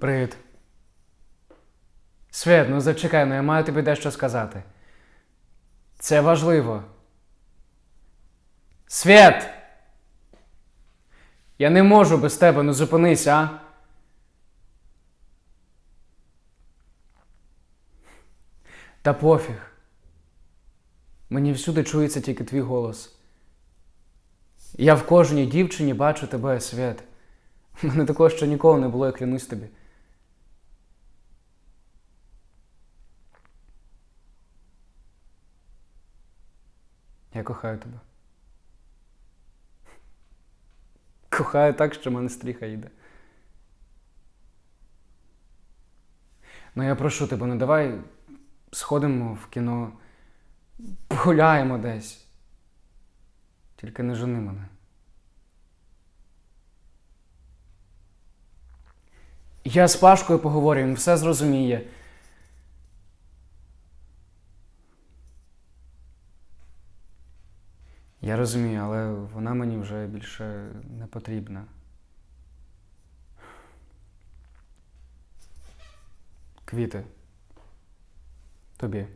Привіт. Свет, ну зачекай, ну я маю тобі дещо сказати. Це важливо. Свет! Я не можу без тебе, ну зупинись, а? Та пофіг. Мені всюди чується тільки твій голос. Я в кожній дівчині бачу тебе, Свет. У мене такого ще ніколи не було, я клянусь тобі. Я кохаю тебе. Кохаю так, що в мене стріха йде. Ну я прошу тебе, ну давай сходимо в кіно, погуляємо десь. Тільки не жени мене. Я з Пашкою поговорю, він все зрозуміє. Я розумію, але вона мені вже більше не потрібна. Квіти. Тобі.